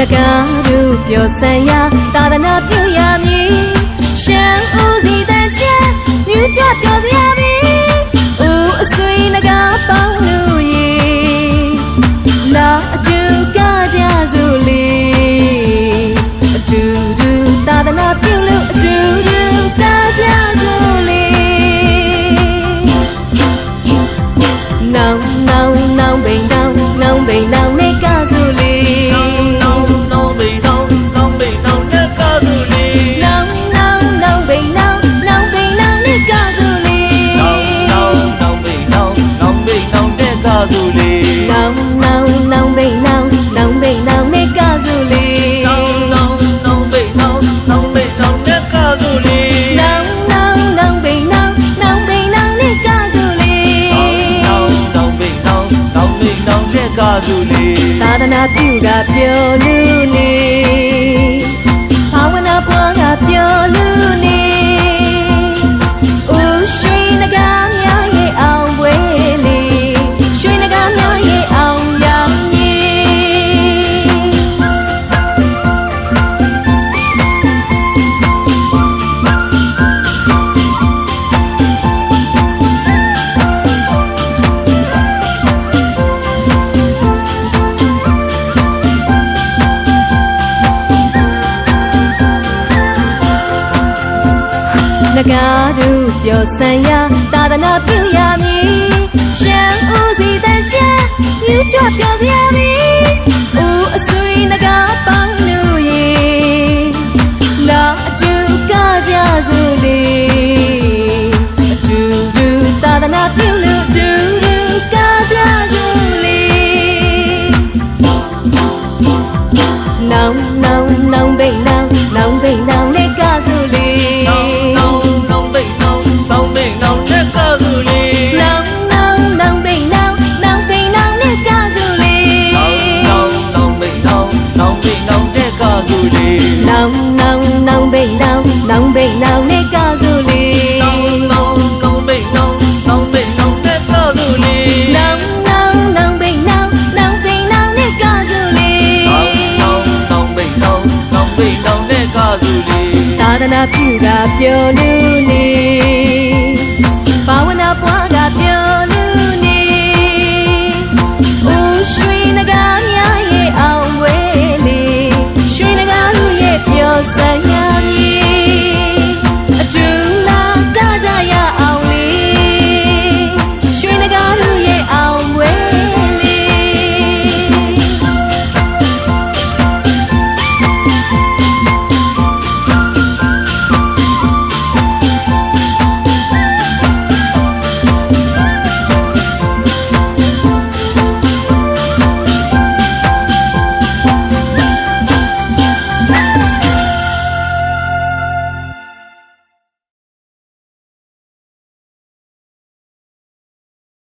နဂါတို့ပြောဆန်ရာသာသနာပြုရမည်ရှမ်းဦးစီတန်ချမ်း သူလေးသာသနာပြုကပြောလူနေဘာဝနာပွားကပြောလူနေ နဂါတို့ပြောဆန်ရာသာသနာပြုရမည်ရှမ်းဦးစီတန်ချမ်းမြူးချပြောစရာမည်ဦးအဆွေနဂါပေါင်းလို့ရေလာအတူကကြစို့လေအတူတူသာသနာပြု င်ဘိတ်နောင်နောင်ဘိတ်နောင်လေးကစုလီနောင်နောင်နောင်ဘေးနောင်နောင်ဘေးနောင်တဲ့ကားသူလေးနောင်နောင်နောင်ဘိတ်နောင်နောင်ဘိတ်နောင်လေးကစုလီနောင်နောင်နောင်ဘေးနောင်နောင်ဘေးနောင်တဲ့ကားသူလေးသာသနာပြုကပြောလူနေ